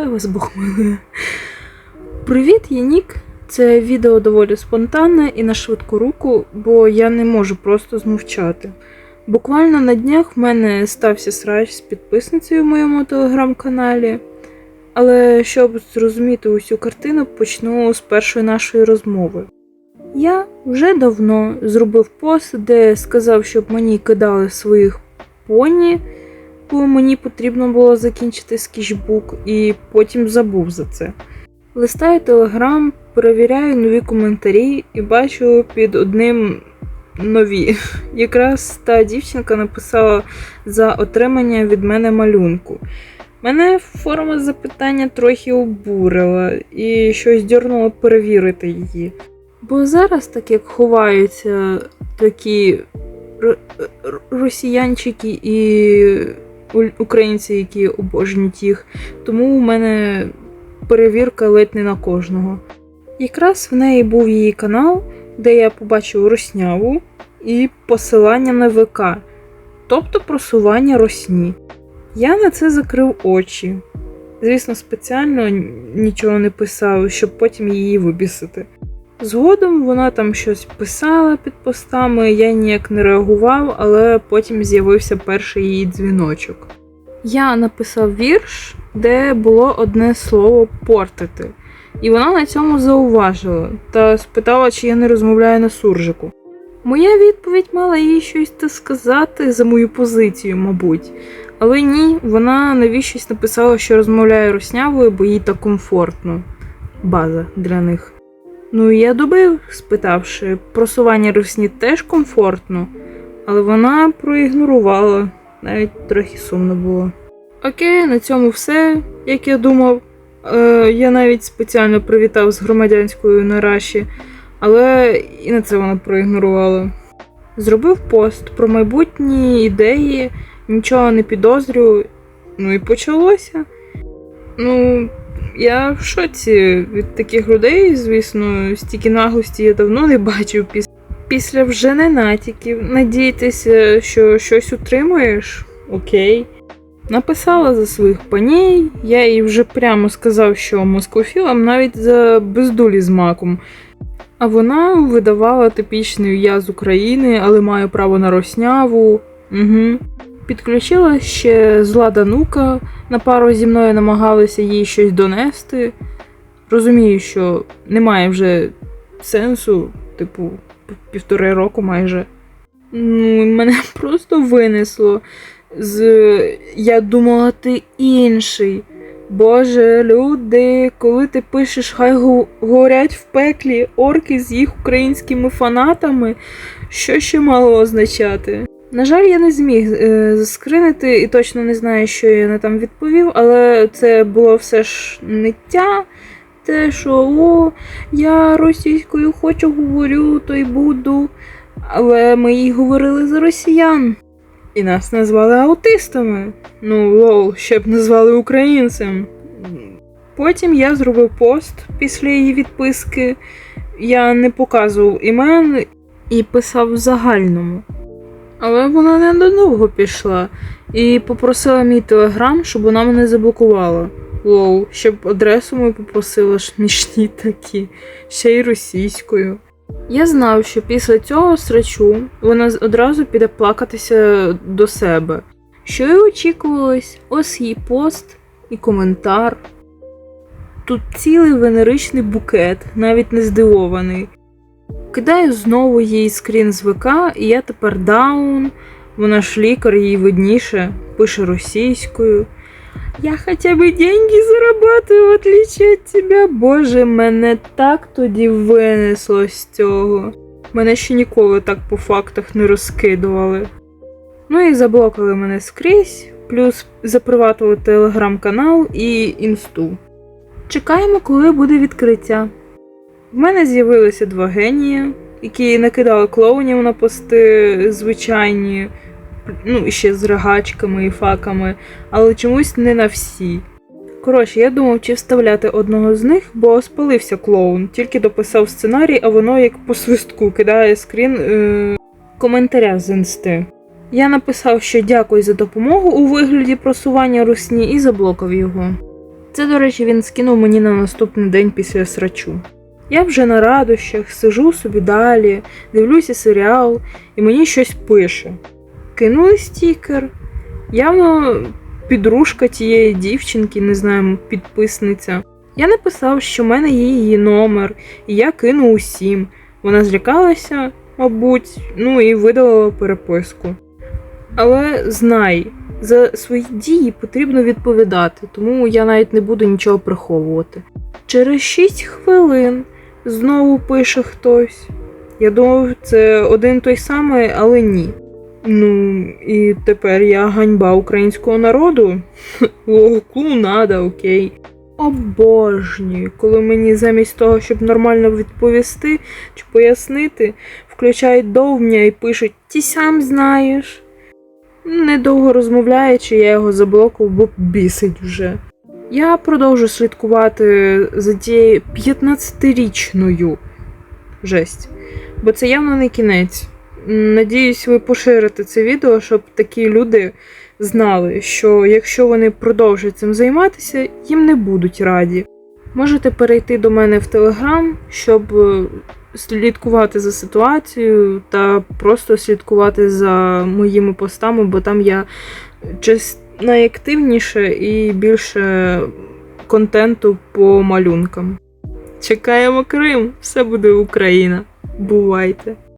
хай вас Бог милує. Привіт, я Нік. Це відео доволі спонтанне і на швидку руку, бо я не можу просто змовчати. Буквально на днях в мене стався срач з підписницею в моєму телеграм-каналі. Але щоб зрозуміти усю картину, почну з першої нашої розмови. Я вже давно зробив пост, де сказав, щоб мені кидали своїх поні, бо мені потрібно було закінчити скетчбук, і потім забув за це. Листаю телеграм, перевіряю нові коментарі і бачу під одним нові. Якраз та дівчинка написала за отримання від мене малюнку. Мене форма запитання трохи обурила і щось дьорнуло перевірити її. Бо зараз, так як ховаються такі росіянчики і українці, які обожнюють їх, тому у мене перевірка ледь не на кожного. Якраз в неї був її канал, де я побачив росняву і посилання на ВК, тобто просування росні. Я на це закрив очі. Звісно, спеціально нічого не писав, щоб потім її вибісити. Згодом вона там щось писала під постами, я ніяк не реагував, але потім з'явився перший її дзвіночок. Я написав вірш, де було одне слово портити, і вона на цьому зауважила та спитала, чи я не розмовляю на суржику. Моя відповідь мала їй щось та сказати за мою позицію, мабуть. Але ні, вона навіщось написала, що розмовляє руснявою, бо їй так комфортно. База для них. Ну я добив, спитавши, просування русні теж комфортно, але вона проігнорувала, навіть трохи сумно було. Окей, на цьому все, як я думав. Е, я навіть спеціально привітав з громадянською на Раші, але і на це вона проігнорувала. Зробив пост про майбутні ідеї, нічого не підозрюю. Ну і почалося. Ну, я в шоці від таких людей, звісно, стільки наглості я давно не бачив після вже не натяків. Надіятися, що щось утримуєш? Окей. Написала за своїх паній, я їй вже прямо сказав, що москофілам навіть за бездулі з маком. А вона видавала типічний я з України, але маю право на росняву. Угу. Підключила ще зла Данука, на пару зі мною намагалися їй щось донести. Розумію, що немає вже сенсу, типу, півтори року майже. Ну, мене просто винесло з я думала, ти інший. Боже, люди, коли ти пишеш, хай горять в пеклі орки з їх українськими фанатами, що ще мало означати? На жаль, я не зміг е, заскринити і точно не знаю, що я не там відповів, але це було все ж ниття. Те, що о, я російською хочу говорю, то й буду. Але ми їй говорили за росіян. І нас назвали аутистами. Ну, лол, ще б назвали українцем. Потім я зробив пост після її відписки. Я не показував імен і писав в загальному. Але вона ненадовго пішла і попросила мій телеграм, щоб вона мене заблокувала. Лоу, щоб адресу мою попросила смішні такі, ще й російською. Я знав, що після цього срачу вона одразу піде плакатися до себе. Що й очікувалось, ось її пост і коментар. Тут цілий венеричний букет, навіть не здивований. Кидаю знову їй скрін з ВК, і я тепер даун. Вона ж лікар, їй видніше, пише російською. Я хоча б деньги зарабатываю, в отличие від тебе. Боже, мене так тоді винесло з цього. Мене ще ніколи так по фактах не розкидували. Ну і заблокали мене скрізь, плюс заприватили телеграм-канал і інсту. Чекаємо, коли буде відкриття. В мене з'явилися два генії, які накидали клоунів на пости звичайні, ну і ще з рогачками і факами, але чомусь не на всі. Коротше, я думав, чи вставляти одного з них, бо спалився клоун, тільки дописав сценарій, а воно як по свистку кидає скрін е- коментаря з інсти. Я написав, що дякую за допомогу у вигляді просування русні і заблокав його. Це, до речі, він скинув мені на наступний день після срачу. Я вже на радощах, сижу собі далі, дивлюся серіал, і мені щось пише. Кинули стікер. Явно підружка тієї дівчинки, не знаю, підписниця. Я написав, що в мене є її номер, і я кину усім. Вона злякалася, мабуть, ну і видалила переписку. Але знай, за свої дії потрібно відповідати, тому я навіть не буду нічого приховувати. Через 6 хвилин знову пише хтось. Я думав, це один той самий, але ні. Ну, і тепер я ганьба українського народу. О, клоунада, окей. Обожнюю, коли мені замість того, щоб нормально відповісти чи пояснити, включають довмня і пишуть Ті сам знаєш. Недовго розмовляючи, я його заблокував, бо бісить вже. Я продовжу слідкувати за тією 15-річною жесть, бо це явно не кінець. Надіюсь, ви поширите це відео, щоб такі люди знали, що якщо вони продовжать цим займатися, їм не будуть раді. Можете перейти до мене в Телеграм, щоб е, слідкувати за ситуацією та просто слідкувати за моїми постами, бо там я час найактивніше і більше контенту по малюнкам. Чекаємо Крим, все буде Україна. Бувайте!